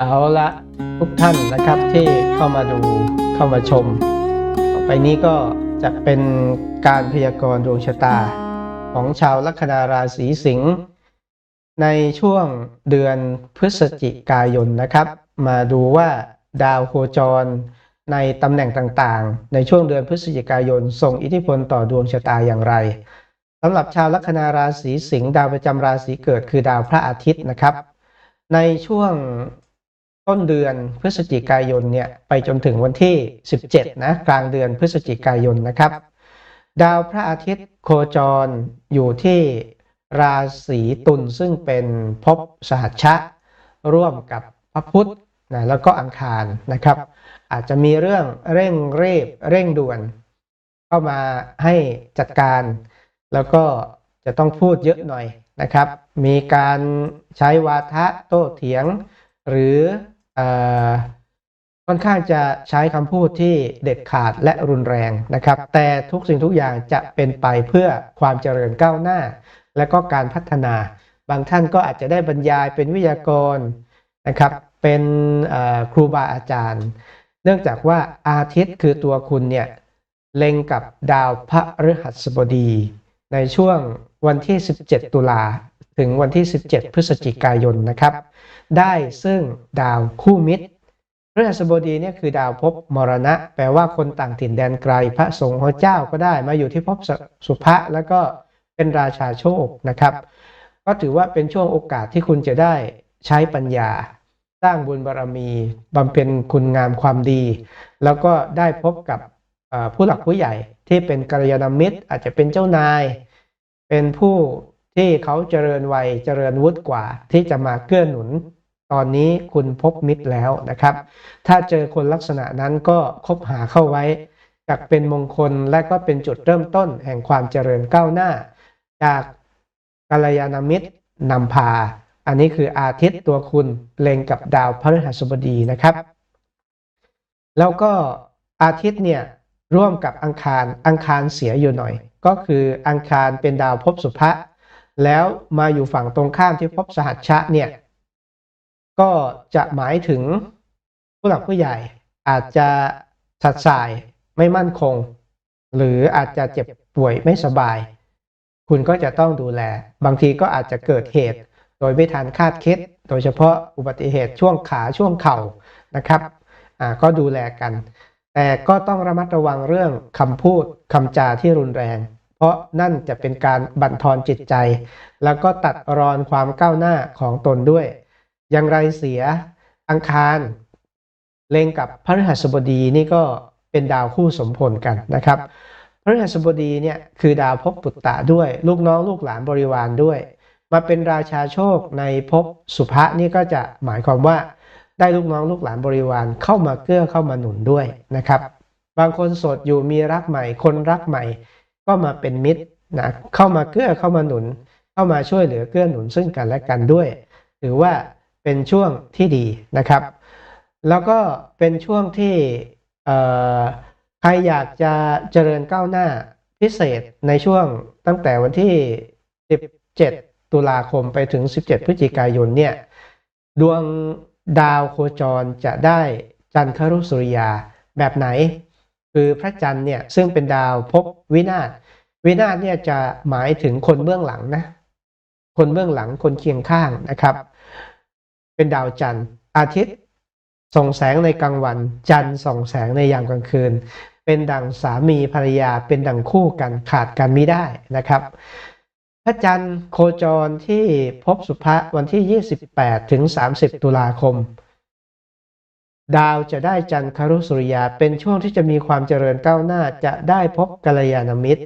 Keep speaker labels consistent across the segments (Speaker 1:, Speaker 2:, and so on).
Speaker 1: เอาละทุกท่านนะครับที่เข้ามาดูเข้ามาชม ต่อไปนี้ก็จะเป็นการพยากรณ์ดวงชะตา ของชาวลัคนาราศีสิงห์ในช่วงเดือนพฤศจิกายนนะครับ มาดูว่าดาวโคจรในตำแหน่งต่างๆ ในช่วงเดือนพฤศจิกายน ส่งอิทธิพลต่อดวงชะตาอย่างไรสำหรับชาวลัคนาราศีสิงห์ดาวประจำราศีเกิดคือดาวพระอาทิตย์นะครับ ในช่วง ต้นเดือนพฤศจิกายนเนี่ยไปจนถึงวันที่ 17 นะกลางเดือนพฤศจิกายนนะครับ ดาวพระอาทิตย์โคจรอยู่ที่ราศีตุลซึ่งเป็นภพสหัชชะ ร่วมกับพระพุธนะแล้วก็อังคารนะครับ อาจจะมีเรื่องเร่งเรีบเร่งด่วน เข้ามาให้จัดการ แล้วก็จะต้องพูดเยอะหน่อยนะครับ มีการใช้วาทะโต้เถียง หรือ ค่อนข้างจะใช้คำพูดที่เด็ดขาดและรุนแรงนะครับ แต่ทุกสิ่งทุกอย่างจะเป็นไปเพื่อความเจริญก้าวหน้า และก็การพัฒนา บางท่านก็อาจจะได้บรรยายเป็นวิทยากรนะครับ เป็นเอ่อครูบาอาจารย์ เนื่องจากว่าอาทิตย์คือตัวคุณเนี่ยเล็งกับดาวพระฤหัสบดี ในช่วงวันที่ 17 ตุลา ถึงวันที่ 17 พฤศจิกายนนะครับ ได้ซึ่งดาวคู่มิตรพฤหัสบดีเนี่ยคือดาวภพมรณะ แปลว่าคนต่างถิ่นแดนไกล พระสงฆ์พระเจ้าก็ได้มาอยู่ที่ภพสสุภะแล้วก็เป็นราชาโชคนะครับ ก็ถือว่าเป็นช่วงโอกาสที่คุณจะได้ใช้ปัญญา สร้างบุญบารมีบำเพ็ญคุณงามความดี แล้วก็ได้พบกับเอ่อผู้หลักผู้ใหญ่ที่เป็นกัลยาณมิตร อาจจะเป็นเจ้านาย เป็นผู้ ที่เขาเจริญวัยเจริญวุฒิกว่า ที่จะมาเกื้อหนุน ตอนนี้คุณพบมิตรแล้วนะครับ ถ้าเจอคนลักษณะนั้นก็คบหาเข้าไว้จักเป็นมงคลและก็เป็นจุดเริ่มต้นแห่งความเจริญก้าวหน้า จากกัลยาณมิตรนำพา อันนี้คืออาทิตย์ตัวคุณเล็งกับดาวพฤหัสบดีนะครับ แล้วก็อาทิตย์เนี่ยร่วมกับอังคารอังคารเสียอยู่หน่อย ก็คืออังคารเป็นดาวภพสุภะ แล้วมาอยู่ฝั่งตรงข้ามที่ภพสหัชชะเนี่ย ก็จะหมายถึงผู้หลักผู้ใหญ่อาจจะสัดสายไม่มั่นคง หรืออาจจะเจ็บป่วยไม่สบาย คุณก็จะต้องดูแล บางทีก็อาจจะเกิดเหตุ โดยไม่ทันคาดคิด โดยเฉพาะอุบัติเหตุช่วงขาช่วงเข่านะครับก็ดูแลกัน แต่ก็ต้องระมัดระวังเรื่องคำพูดคำจาที่รุนแรง เพราะนั่นจะเป็นการบั่นทอนจิตใจ แล้วก็ตัดรอนความก้าวหน้าของตนด้วย อย่างไรเสียอังคารเล็งกับพระฤหัสบดีนี่ก็เป็นดาวคู่สมพลกันนะครับพระฤหัสบดีเนี่ยคือดาวภพปุตตะด้วย ลูกน้องลูกหลานบริวารด้วย มาเป็นราชาโชคในภพสุภะนี่ก็จะหมายความว่าได้ลูกน้องลูกหลานบริวารเข้ามาเกื้อเข้ามาหนุนด้วยนะครับ บางคนโสดอยู่มีรักใหม่ คนรักใหม่ ก็มาเป็นมิตรนะเข้ามาเกื้อเข้ามาหนุน เข้ามาช่วยเหลือเกื้อหนุนซึ่งกันและกันด้วยถือว่าเป็นช่วงที่ดีนะครับ แล้วก็เป็นช่วงที่ใครอยากจะเจริญก้าวหน้าพิเศษในช่วงตั้งแต่วันที่ 17 ตุลาคมไปถึง 17 พฤศจิกายนเนี่ยดวงดาวโคจรจะได้จันทรุสุริยาแบบไหน คือพระจันทร์เนี่ยซึ่งเป็นดาวภพวินาศวินาศเนี่ยจะหมายถึงคนเบื้องหลังนะ คนเบื้องหลังคนเคียงข้างนะครับ เป็นดาวจันทร์ อาทิตย์ส่องแสงในกลางวัน จันทร์ส่องแสงในยามกลางคืน เป็นดังสามีภรรยา เป็นดังคู่กันขาดกันไม่ได้นะครับ พระจันทร์โคจรที่พบสุภะวันที่ 28ถึง30 ตุลาคม ดาวจะได้จันทรุสุริยาเป็นช่วงที่จะมีความเจริญก้าวหน้า จะได้พบกัลยาณมิตร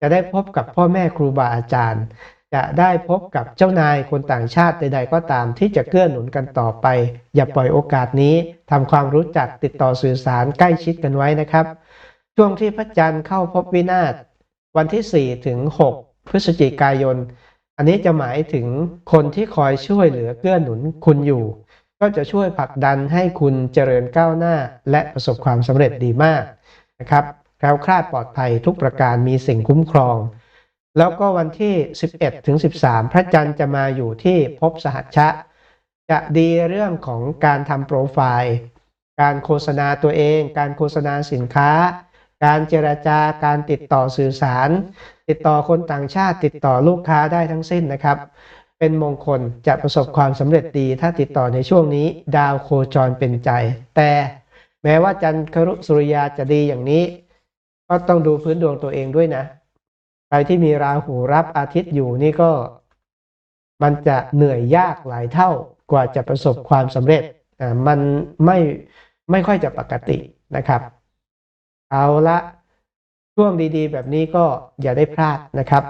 Speaker 1: จะได้พบกับพ่อแม่ครูบาอาจารย์ จะได้พบกับเจ้านายคนต่างชาติใด ๆ ก็ตามที่จะเกื้อหนุนกันต่อไป อย่าปล่อยโอกาสนี้ทำความรู้จักติดต่อสื่อสารใกล้ชิดกันไว้นะครับ ช่วงที่พระจันทร์เข้าพบวินาศวันที่ 4 ถึง 6 พฤศจิกายน อันนี้จะหมายถึงคนที่คอยช่วยเหลือเกื้อหนุนคุณอยู่ ก็จะช่วยผลักดันให้คุณเจริญก้าวหน้า และประสบความสำเร็จดีมากนะครับแคล้วคลาดปลอดภัยทุกประการมีสิ่งคุ้มครอง แล้วก็วันที่ 11ถึง13 พระจันทร์จะมาอยู่ที่ภพสหัชชะ จะดีเรื่องของการทำโปรไฟล์ การโฆษณาตัวเอง การโฆษณาสินค้า การเจรจาการติดต่อสื่อสาร ติดต่อคนต่างชาติ ติดต่อลูกค้าได้ทั้งสิ้นนะครับ เป็นมงคลจะประสบความสำเร็จดีถ้าติดต่อในช่วงนี้ ดาวโคจรเป็นใจ แต่แม้ว่าจันทรุสุริยาจะดีอย่างนี้ ก็ต้องดูพื้นดวงตัวเองด้วยนะ ใครที่มีราหูรับอาทิตย์อยู่นี่ก็ มันจะเหนื่อยยากหลายเท่ากว่าจะประสบความสำเร็จอ่ามันไม่ไม่ค่อยจะปกตินะครับ เอาละช่วงดีๆ แบบนี้ก็อย่าได้พลาดนะครับ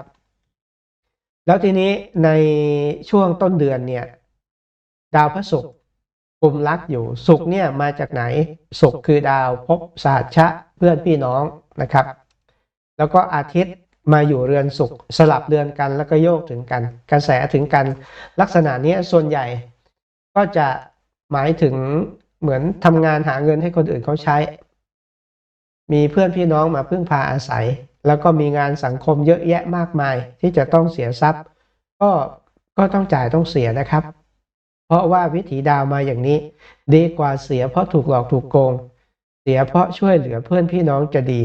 Speaker 1: แล้วทีนี้ในช่วงต้นเดือนเนี่ย ดาวพระศุกร์กลุ่มรักอยู่ศุกร์เนี่ยมาจากไหนศุกร์คือดาวภพสหัชะเพื่อนพี่น้องนะครับ แล้วก็อาทิตย์มาอยู่เรือนศุกร์สลับเรือนกันแล้วก็โยกถึงกัน กระแสถึงกัน ลักษณะนี้ส่วนใหญ่ ก็จะหมายถึงเหมือนทำงานหาเงินให้คนอื่นเขาใช้ มีเพื่อนพี่น้องมาพึ่งพาอาศัย แล้วก็มีงานสังคมเยอะแยะมากมายที่จะต้องเสียทรัพย์ ก็ก็ต้องจ่ายต้องเสียนะครับ เพราะว่าวิถีดาวมาอย่างนี้ ดีกว่าเสียเพราะถูกหลอกถูกโกง เสียเพราะช่วยเหลือเพื่อนพี่น้องจะดี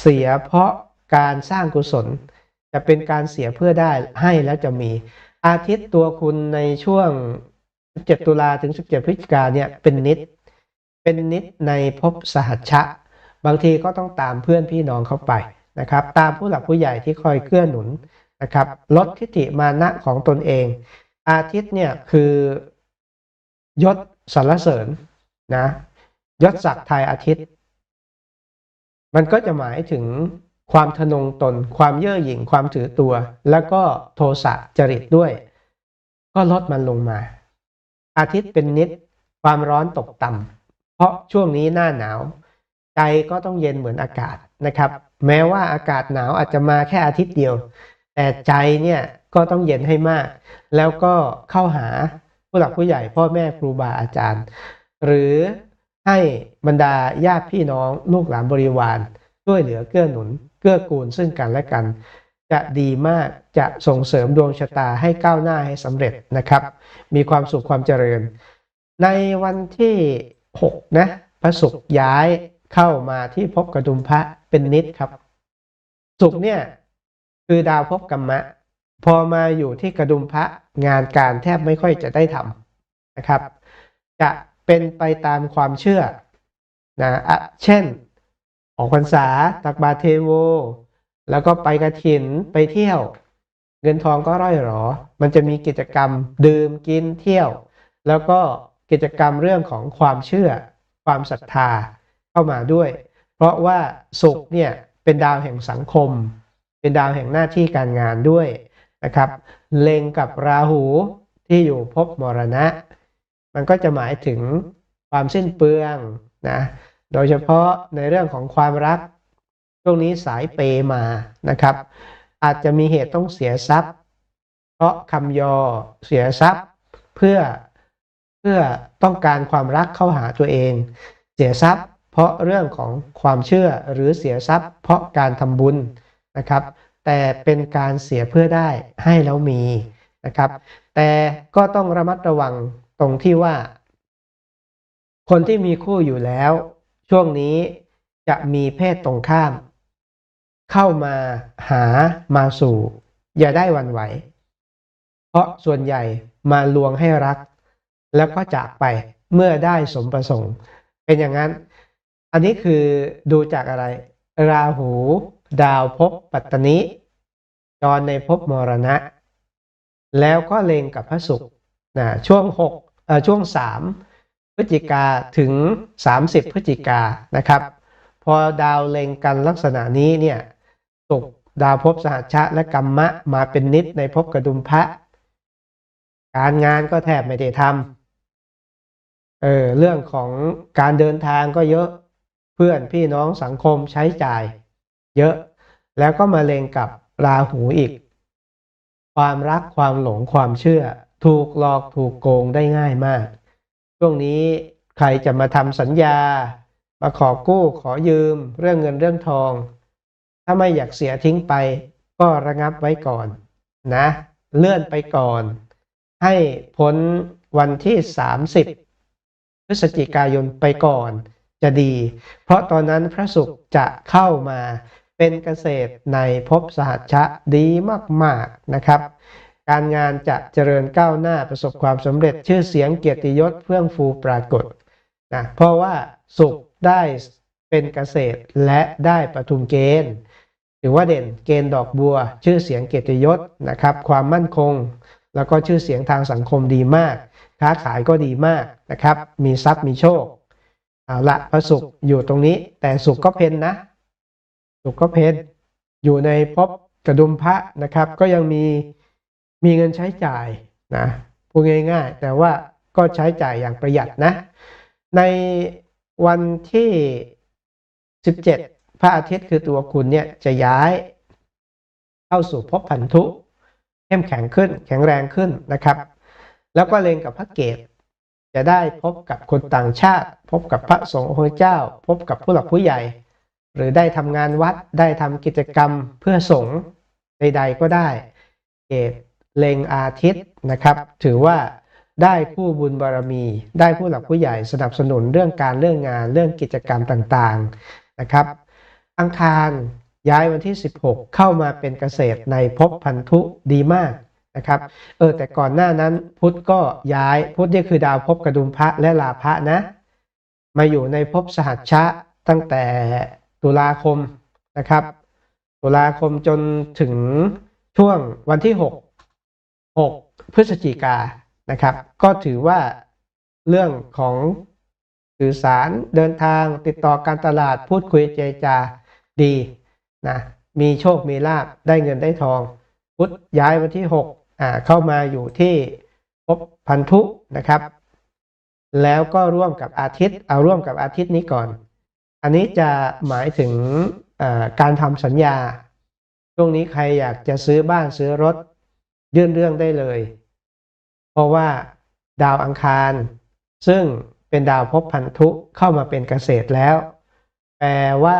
Speaker 1: เสียเพราะการสร้างกุศล จะเป็นการเสียเพื่อได้ให้แล้วจะมี อาทิตย์ตัวคุณในช่วง 17 ตุลาถึง 17 พฤศจิกาเนี่ยเป็นนิด เป็นนิดในภพสหัชชะ บางทีก็ต้องตามเพื่อนพี่น้องเข้าไป นะครับตามผู้หลักผู้ใหญ่ที่คอยเกื้อหนุนนะครับลดทิฏฐิมานะของตนเอง อาทิตย์เนี่ยคือยศสรรเสริญนะยศศักดิ์ไทยอาทิตย์ มันก็จะหมายถึงความทะนงตน ความเย่อหยิ่งความถือตัว แล้วก็โทสะจริตด้วย ก็ลดมันลงมา อาทิตย์เป็นนิดความร้อนตกต่ำเพราะช่วงนี้หน้าหนาว ใจก็ต้องเย็นเหมือนอากาศนะครับ แม้ว่าอากาศหนาวอาจจะมาแค่อาทิตย์เดียว แต่ใจเนี่ยก็ต้องเย็นให้มาก แล้วก็เข้าหาผู้หลักผู้ใหญ่พ่อแม่ครูบาอาจารย์ หรือให้บรรดาญาติพี่น้องลูกหลานบริวารช่วยเหลือเกื้อหนุน เกื้อกูลซึ่งกันและกัน จะดีมากจะส่งเสริมดวงชะตาให้ก้าวหน้าให้สำเร็จนะครับ มีความสุขความเจริญ ในวันที่ 6 นะพระศุกร์ย้ายเข้ามาที่ภพกระดุมพระ เป็นนิดครับศุกเนี่ยคือดาวภพกรรมะ พอมาอยู่ที่กระดุมพระงานการแทบไม่ค่อยจะได้ทำนะครับ จะเป็นไปตามความเชื่อนะอะเช่น ออกพรรษาตักบาเทโว แล้วก็ไปกระถินไปเที่ยว เงินทองก็ร่อยหรอ มันจะมีกิจกรรมดื่มกินเที่ยว แล้วก็กิจกรรมเรื่องของความเชื่อ ความศรัทธาเข้ามาด้วย เพราะว่าศุกร์เนี่ยเป็นดาวแห่งสังคม เป็นดาวแห่งหน้าที่การงานด้วยนะครับเล็งกับราหูที่อยู่ภพมรณะ มันก็จะหมายถึงความสิ้นเปลืองนะโดยเฉพาะในเรื่องของความรักช่วงนี้สายเปย์มานะครับ อาจจะมีเหตุต้องเสียทรัพย์ เพราะคำยอเสียทรัพย์เพื่อเพื่อต้องการความรักเข้าหาตัวเอง เสียทรัพย์ เพราะเรื่องของความเชื่อหรือเสียทรัพย์ เพราะการทำบุญนะครับ แต่เป็นการเสียเพื่อได้ให้แล้วมีนะครับ แต่ก็ต้องระมัดระวังตรงที่ว่า คนที่มีคู่อยู่แล้ว ช่วงนี้จะมีเพศตรงข้าม เข้ามาหามาสู่ อย่าได้วันไหว เพราะส่วนใหญ่มาลวงให้รัก แล้วก็จากไปเมื่อได้สมประสงค์ เป็นอย่างนั้น อันนี้คือดูจากอะไร ราหู ดาวภพปัตตนิจรในภพมรณะ แล้วก็เลงกับพระศุกร์นะช่วงหกเอ่อช่วงสามพฤศจิกาถึง 30 พฤศจิกานะครับ พอดาวเลงกันลักษณะนี้เนี่ยศุกร์ดาวภพสหัชะและกรรมะมาเป็นนิดในภพกระดุมพระ การงานก็แทบไม่ได้ทำเออเรื่องของการเดินทางก็เยอะ พื่อนพี่น้องสังคมใช้จ่าย เยอะ แล้วก็มาเลงกับราหูอีก ความรักความหลงความเชื่อ ถูกหลอกถูกโกงได้ง่ายมาก ช่วงนี้ใครจะมาทำสัญญา มาขอกู้ขอยืม เรื่องเงินเรื่องทอง ถ้าไม่อยากเสียทิ้งไป ก็ระงับไว้ก่อนนะ เลื่อนไปก่อน ให้พ้นวันที่ 30 พฤศจิกายนไปก่อน จะดี เพราะตอนนั้นพระศุกร์จะเข้ามาเป็นเกษตรในภพสหัชชะดีมากๆนะครับ การงานจะเจริญก้าวหน้าประสบความสำเร็จชื่อเสียงเกียรติยศเฟื่องฟูปรากฏนะเพราะว่าสุขได้เป็นเกษตรและได้ปทุมเกณฑ์ถือว่าเด่นเกณฑ์ดอกบัว ชื่อเสียงเกียรติยศนะครับ ความมั่นคง แล้วก็ชื่อเสียงทางสังคมดีมาก ค้าขายก็ดีมากนะครับ มีทรัพย์มีโชค เอาละพระศุกร์อยู่ตรงนี้ แต่ศุกร์ก็เพนนะศุกร์ก็เพนอยู่ในภพกระดุมพระนะครับ ก็ยังมีมีเงินใช้จ่ายนะพูดง่าย ๆ แต่ว่าก็ใช้จ่ายอย่างประหยัดนะ ในวันที่ 17 พระอาทิตย์คือตัวคุณเนี่ยจะย้าย เข้าสู่ภพพันธุเข้มแข็งขึ้น แข็งแรงขึ้นนะครับ แล้วก็เลงกับพระเกต จะได้พบกับคนต่างชาติ พบกับพระสงฆ์องค์เจ้า พบกับผู้หลักผู้ใหญ่ หรือได้ทำงานวัดได้ทำกิจกรรมเพื่อสงฆ์ใด ๆ ก็ได้เกตเล็งอาทิตย์นะครับ ถือว่าได้ผู้บุญบารมี ได้ผู้หลักผู้ใหญ่สนับสนุนเรื่องการเรื่องงานเรื่องกิจกรรมต่างๆนะครับ อังคารย้ายวันที่ 16 เข้ามาเป็นเกษตรในภพพันธุดีมาก นะครับเออแต่ก่อนหน้านั้นพุธก็ย้ายพุธนี่คือดาวภพกระดุมพระและลาภะนะ มาอยู่ในภพสหัชชะตั้งแต่ตุลาคมนะครับ ตุลาคมจนถึงช่วงวันที่ 6 6 พฤศจิกานะครับ ก็ถือว่าเรื่องของสื่อสารเดินทางติดต่อการตลาดพูดคุยเจรจาดีนะมีโชคมีลาบได้เงินได้ทอง พุธย้ายวันที่6อ่า เข้ามาอยู่ที่ภพพันธุนะครับ แล้วก็ร่วมกับอาทิตย์ เอาร่วมกับอาทิตย์นี้ก่อน อันนี้จะหมายถึงการทำสัญญา ช่วงนี้ใครอยากจะซื้อบ้านซื้อรถ ยื่นเรื่องได้เลย เพราะว่าดาวอังคาร ซึ่งเป็นดาวภพพันธุเข้ามาเป็นเกษตรแล้ว แปลว่า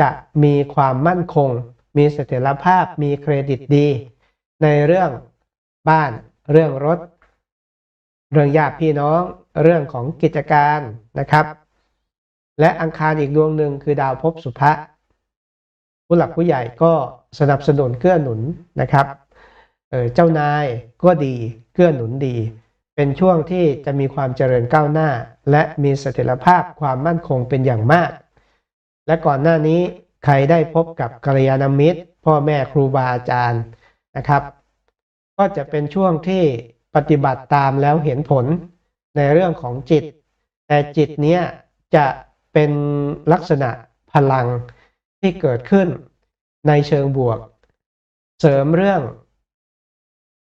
Speaker 1: จะมีความมั่นคง มีเสถียรภาพ มีเครดิตดี ในเรื่อง บ้าน เรื่องรถ เรื่องญาติพี่น้อง เรื่องของกิจการนะครับ และอังคารอีกดวงหนึ่งคือดาวภพสุภะผู้หลักผู้ใหญ่ก็สนับสนุนเกื้อหนุนนะครับเเจ้านายก็ดีเกื้อหนุนดี เป็นช่วงที่จะมีความเจริญก้าวหน้า และมีเสถียรภาพความมั่นคงเป็นอย่างมาก และก่อนหน้านี้ใครได้พบกับกัลยาณมิตร พ่อแม่ครูบาอาจารย์นะครับ ก็จะเป็นช่วงที่ปฏิบัติตามแล้วเห็นผลในเรื่องของจิต แต่จิตเนี้ยจะเป็นลักษณะพลังที่เกิดขึ้นในเชิงบวก เสริมเรื่อง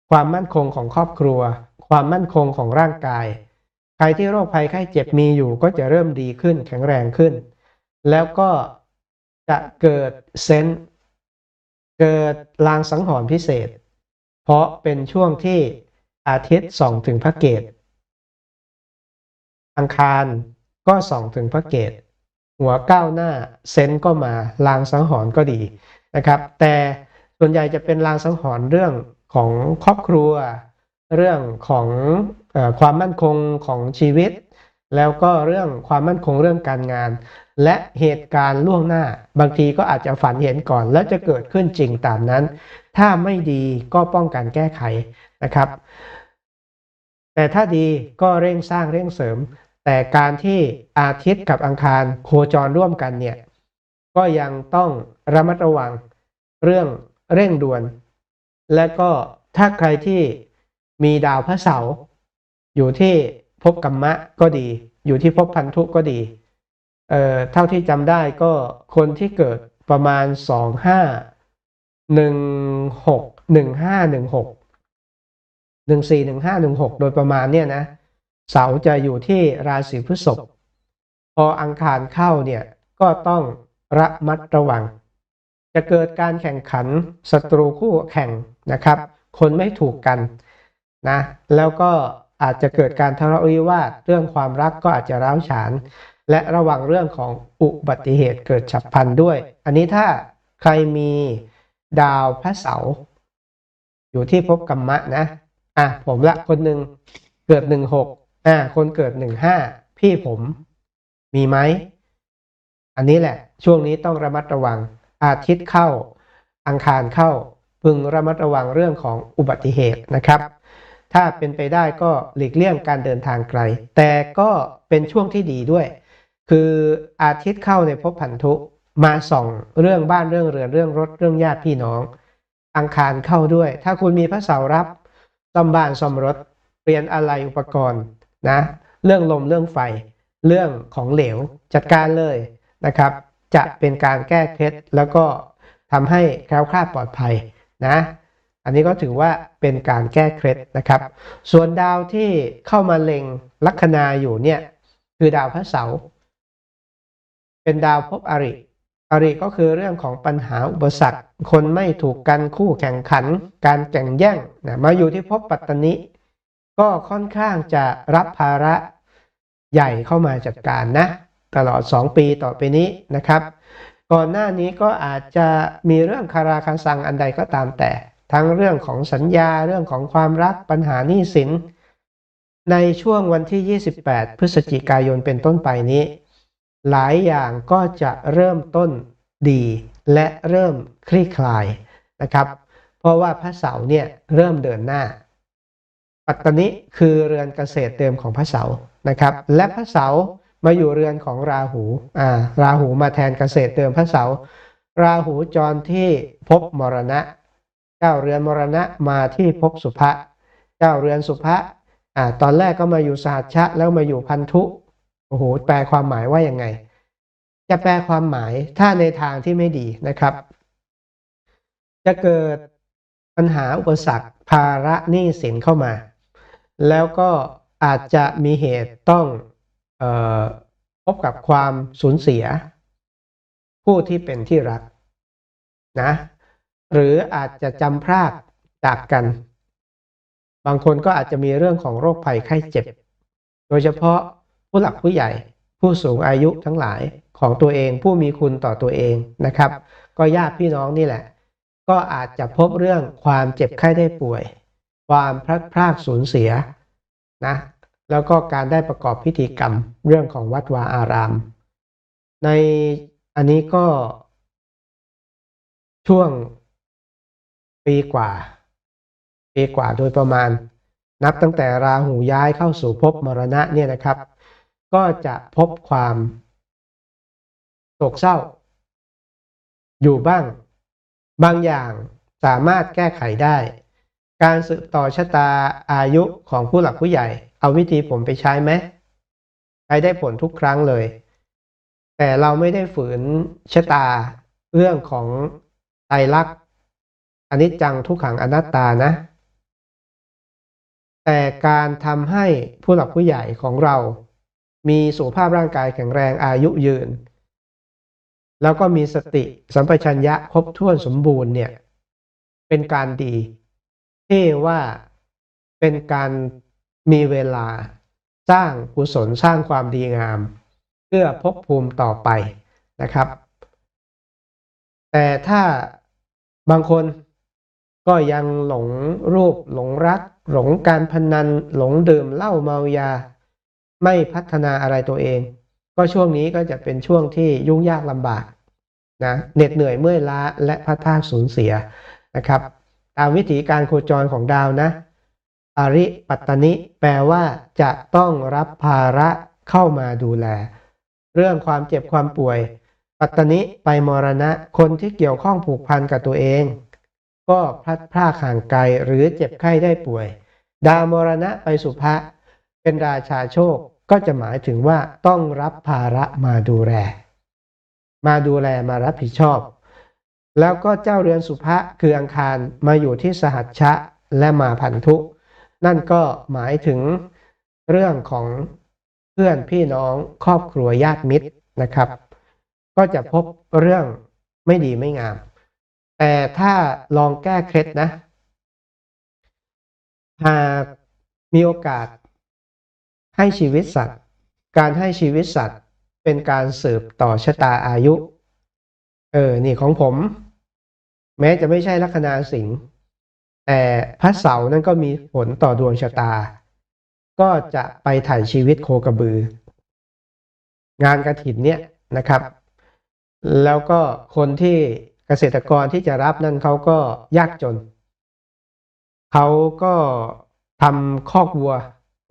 Speaker 1: ความมั่นคงของครอบครัว ความมั่นคงของร่างกาย ใครที่โรคภัยไข้เจ็บมีอยู่ก็จะเริ่มดีขึ้นแข็งแรงขึ้น แล้วก็จะเกิดเซนเกิดลางสังหรณ์พิเศษ เพราะเป็นช่วงที่อาทิตย์ส่องถึงพระเกตอังคารก็ส่องถึงพระเกตหัวก้าวหน้าเซนก็มาลางสังหรณ์ก็ดีนะครับ แต่ส่วนใหญ่จะเป็นลางสังหรณ์เรื่องของครอบครัว เรื่องของอความมั่นคงของชีวิต แล้วก็เรื่องความมั่นคงเรื่องการงาน และเหตุการณ์ล่วงหน้า บางทีก็อาจจะฝันเห็นก่อน แล้วจะเกิดขึ้นจริงตามนั้น ถ้าไม่ดีก็ป้องกันแก้ไขนะครับ แต่ถ้าดีก็เร่งสร้างเร่งเสริม แต่การที่อาทิตย์กับอังคารโคจรร่วมกันเนี่ยก็ยังต้องระมัดระวังเรื่องเร่งด่วน และก็ถ้าใครที่มีดาวพระเสาร์อยู่ที่ภพกรรมะก็ดี อยู่ที่ภพพันธุก็ดี เอ่อเท่าที่จำได้ก็คนที่เกิดประมาณสองห้าหนึ่งหกหนึ่งห้าหนึ่งหกหนึ่งสี่หนึ่งห้าหนึ่งหกโดยประมาณเนี่ยนะ เสาจะอยู่ที่ราศีพฤษภพออังคารเข้าเนี่ยก็ต้องระมัดระวัง จะเกิดการแข่งขันศัตรูคู่แข่งนะครับ คนไม่ถูกกันนะแล้วก็อาจจะเกิดการทะเลาะวิวาทเรื่องความรักก็อาจจะร้าวฉาน และระวังเรื่องของอุบัติเหตุเกิดฉับพลันด้วย อันนี้ถ้าใครมีดาวพระเสาร์อยู่ที่ภพกรรมะนะ อะผมละคนหนึ่งเกิดหนึ่งหกอ่าคนเกิดหนึ่งห้าพี่ผมมีไหม อันนี้แหละ ช่วงนี้ต้องระมัดระวัง อาทิตย์เข้า อังคารเข้า พึงระมัดระวังเรื่องของอุบัติเหตุนะครับ ถ้าเป็นไปได้ก็หลีกเลี่ยงการเดินทางไกล แต่ก็เป็นช่วงที่ดีด้วย คืออาทิตย์เข้าในภพพันธุมาส่องเรื่องบ้านเรื่องเรือนเรื่องรถเรื่องญาติพี่น้อง อังคารเข้าด้วย ถ้าคุณมีพระเสารับซ่อมบ้านซ่อมรถเปลี่ยนอะไรอุปกรณ์นะเรื่องลมเรื่องไฟ เรื่องของเหลวจัดการเลยนะครับ จะเป็นการแก้เคล็ดแล้วก็ทำให้แคล้วคลาดปลอดภัยนะอันนี้ก็ถือว่าเป็นการแก้เคล็ดนะครับ ส่วนดาวที่เข้ามาเล็งลัคนาอยู่เนี่ยคือดาวพระเสาร์ เป็นดาวภพอริ อริก็คือเรื่องของปัญหาอุปสรรค คนไม่ถูกกันคู่แข่งขัน การแข่งแย่งนะมาอยู่ที่ภพปัตตนิก็ค่อนข้างจะรับภาระใหญ่เข้ามาจัดการนะ ตลอด 2 ปีต่อไปนี้นะครับ ก่อนหน้านี้ก็อาจจะมีเรื่องคาราคาซังอันใดก็ตามแต่ ทั้งเรื่องของสัญญาเรื่องของความรักปัญหาหนี้สิน ในช่วงวันที่ 28 พฤศจิกายนเป็นต้นไปนี้ หลายอย่างก็จะเริ่มต้นดีและเริ่มคลี่คลายนะครับ เพราะว่าพระเสาร์เนี่ยเริ่มเดินหน้า ปัตตนิคือเรือนเกษตรเดิมของพระเสาร์นะครับ และพระเสาร์มาอยู่เรือนของราหูอ่าราหูมาแทนเกษตรเดิมพระเสาร์ราหูจรที่ภพมรณะ เจ้าเรือนมรณะมาที่ภพสุภะ เจ้าเรือนสุภะอ่าตอนแรกก็มาอยู่สหัชชะแล้วมาอยู่พันธุ โอ้โห แปลความหมายว่ายังไง จะแปลความหมายถ้าในทางที่ไม่ดีนะครับ จะเกิดปัญหาอุปสรรคภาระหนี้สินเข้ามา แล้วก็อาจจะมีเหตุต้องออพบกับความสูญเสีย ผู้ที่เป็นที่รักนะหรืออาจจะจำพรากจากกัน บางคนก็อาจจะมีเรื่องของโรคภัยไข้เจ็บ โดยเฉพาะ ผู้หลักผู้ใหญ่ ผู้สูงอายุทั้งหลายของตัวเอง ผู้มีคุณต่อตัวเองนะครับ ก็ญาติพี่น้องนี่แหละ ก็อาจจะพบเรื่องความเจ็บไข้ได้ป่วย ความพลัดพรากสูญเสียนะแล้วก็การได้ประกอบพิธีกรรมเรื่องของวัดวาอาราม ในอันนี้ก็ช่วงปีกว่า ปีกว่าโดยประมาณ นับตั้งแต่ราหูย้ายเข้าสู่ภพมรณะเนี่ยนะครับ ก็จะพบความโศกเศร้า อยู่บ้าง บางอย่างสามารถแก้ไขได้ การสืบต่อชะตาอายุของผู้หลักผู้ใหญ่ เอาวิธีผมไปใช้ไหมใช้ได้ผลทุกครั้งเลย แต่เราไม่ได้ฝืนชะตาเรื่องของไตรลักษณ์อนิจจังทุกขังอนัตตานะ แต่การทำให้ผู้หลักผู้ใหญ่ของเรา มีสุขภาพร่างกายแข็งแรงอายุยืน แล้วก็มีสติสัมปชัญญะครบถ้วนสมบูรณ์เนี่ย เป็นการดีเที่ว่าเป็นการมีเวลาสร้างกุศลสร้างความดีงาม เพื่อภพภูมิต่อไปนะครับ แต่ถ้าบางคนก็ยังหลงรูปหลงรัก หลงการพนัน หลงดื่มเหล้าเมายา ไม่พัฒนาอะไรตัวเอง ก็ช่วงนี้ก็จะเป็นช่วงที่ยุ่งยากลำบากนะเหน็ดเหนื่อยเมื่อยล้าและพัดพาสูญเสียนะครับ ตามวิถีการโคจรของดาวนะอริปัตตนิแปลว่าจะต้องรับภาระเข้ามาดูแล เรื่องความเจ็บความป่วย ปัตตนิไปมรณะคนที่เกี่ยวข้องผูกพันกับตัวเอง ก็พลัดพรากห่างไกลหรือเจ็บไข้ได้ป่วย ดาวมรณะไปสุภะเป็นราชาโชค ก็จะหมายถึงว่าต้องรับภาระมาดูแล มาดูแลมารับผิดชอบ แล้วก็เจ้าเรือนสุภะคืออังคารมาอยู่ที่สหัชชะและมาพันธุ นั่นก็หมายถึงเรื่องของเพื่อนพี่น้องครอบครัวญาติมิตรนะครับ ก็จะพบเรื่องไม่ดีไม่งาม แต่ถ้าลองแก้เคล็ดนะ หากมีโอกาส ให้ชีวิตสัตว์ การให้ชีวิตสัตว์เป็นการสืบต่อชะตาอายุ เออ นี่ของผม แม้จะไม่ใช่ลัคนาสิงห์แต่พระเสาร์นั้นก็มีผลต่อดวงชะตา ก็จะไปถ่ายชีวิตโคกระบือ งานกระถินเนี่ยนะครับ แล้วก็คนที่เกษตรกรที่จะรับนั่นเขาก็ยากจน เขาก็ทำคอกวัว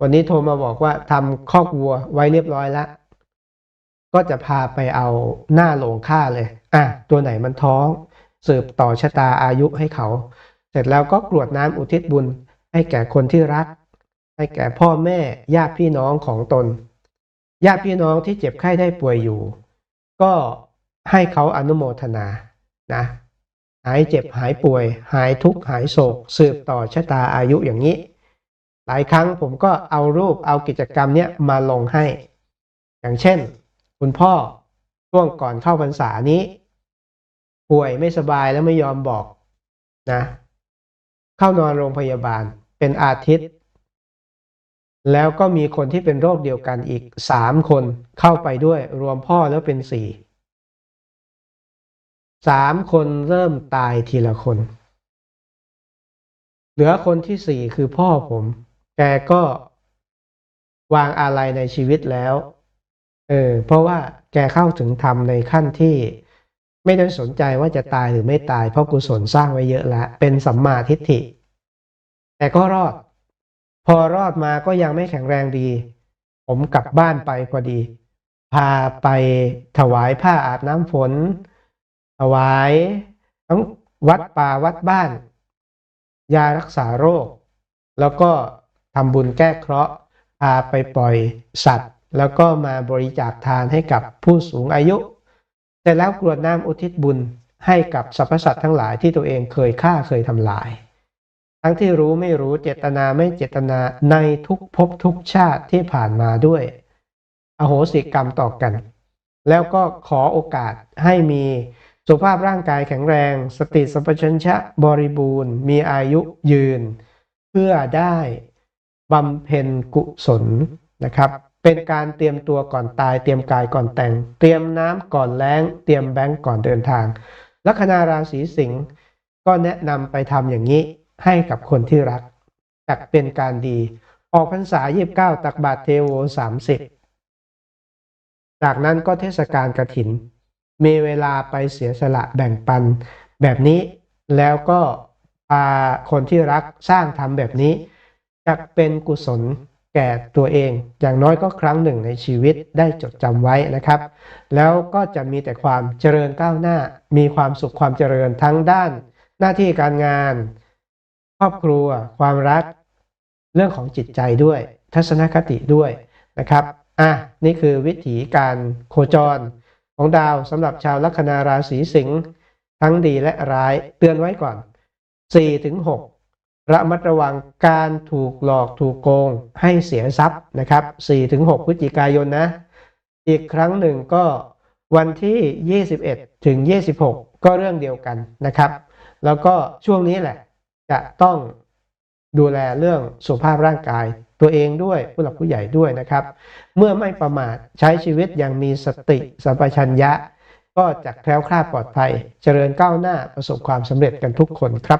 Speaker 1: วันนี้โทรมาบอกว่าทำคอกวัวไว้เรียบร้อยแล้วก็จะพาไปเอาหน้าโลงฆ่าเลย อะ ตัวไหนมันท้องสืบต่อชะตาอายุให้เขา เสร็จแล้วก็กรวดน้ำอุทิศบุญ ให้แก่คนที่รัก ให้แก่พ่อแม่ญาติพี่น้องของตน ญาติพี่น้องที่เจ็บไข้ได้ป่วยอยู่ ก็ให้เขาอนุโมทนานะ หายเจ็บหายป่วย หายทุกข์หายโศก สืบต่อชะตาอายุอย่างนี้ หลายครั้งผมก็เอารูปเอากิจกรรมเนี้ยมาลงให้ อย่างเช่น คุณพ่อช่วงก่อนเข้าพรรษานี้ ป่วยไม่สบายแล้วไม่ยอมบอกนะ เข้านอนโรงพยาบาลเป็นอาทิตย์ แล้วก็มีคนที่เป็นโรคเดียวกันอีกสามคนเข้าไปด้วยรวมพ่อแล้วเป็นสี่สามคนเริ่มตายทีละคน เหลือคนที่สี่คือพ่อผม แกก็วางอาลัยในชีวิตแล้ว เออ เพราะว่าแกเข้าถึงธรรมในขั้นที่ ไม่ได้สนใจว่าจะตายหรือไม่ตาย เพราะกุศลสร้างไว้เยอะแล้ว เป็นสัมมาทิฏฐิ แต่ก็รอด พอรอดมาก็ยังไม่แข็งแรงดี ผมกลับบ้านไปพอดี พาไปถวายผ้าอาบน้ำฝน ถวายทั้งวัดป่าวัดบ้าน ยารักษาโรค แล้วก็ ทำบุญแก้เคราะห์พาไปปล่อยสัตว์ แล้วก็มาบริจาคทานให้กับผู้สูงอายุ แต่แล้วกรวดน้ำอุทิศบุญให้กับสรรพสัตว์ทั้งหลายที่ตัวเองเคยฆ่าเคยทำลาย ทั้งที่รู้ไม่รู้เจตนาไม่เจตนาในทุกภพทุกชาติที่ผ่านมาด้วย อโหสิกรรมต่อกัน แล้วก็ขอโอกาสให้มีสุขภาพร่างกายแข็งแรง สติสัมปชัญญะบริบูรณ์ มีอายุยืน เพื่อได้ บำเพ็ญกุศลนะครับ เป็นการเตรียมตัวก่อนตาย เตรียมกายก่อนแต่ง เตรียมน้ำก่อนแล้ง เตรียมแบงก์ก่อนเดินทาง ลัคนาราศีสิงห์ก็แนะนำไปทำอย่างนี้ให้กับคนที่รักจักเป็นการดี ออกพรรษา 29 ตักบาตรเทโว 30 จากนั้นก็เทศกาลกระถิน มีเวลาไปเสียสละแบ่งปัน แบบนี้แล้วก็พาคนที่รักสร้างทำแบบนี้ จะเป็นกุศลแก่ตัวเอง อย่างน้อยก็ครั้งหนึ่งในชีวิตได้จดจำไว้นะครับ แล้วก็จะมีแต่ความเจริญก้าวหน้า มีความสุขความเจริญทั้งด้าน หน้าที่การงาน ครอบครัว ความรัก เรื่องของจิตใจด้วย ทัศนคติด้วยนะครับอะนี่คือวิถีการโคจรของดาวสำหรับชาวลัคนาราศีสิงห์ทั้งดีและร้ายเตือนไว้ก่อน4-6 ระมัดระวังการถูกหลอกถูกโกงให้เสียทรัพย์นะครับ 4-6 พฤศจิกายนนะ อีกครั้งหนึ่งก็วันที่ 21 ถึง 26 ก็เรื่องเดียวกันนะครับ แล้วก็ช่วงนี้แหละ จะต้องดูแลเรื่องสุขภาพร่างกาย ตัวเองด้วยผู้หลักผู้ใหญ่ด้วยนะครับ เมื่อไม่ประมาทใช้ชีวิตอย่างมีสติสัมปชัญญะ ก็จะแคล้วคลาดปลอดภัย เจริญก้าวหน้าประสบความสำเร็จกันทุกคนครับ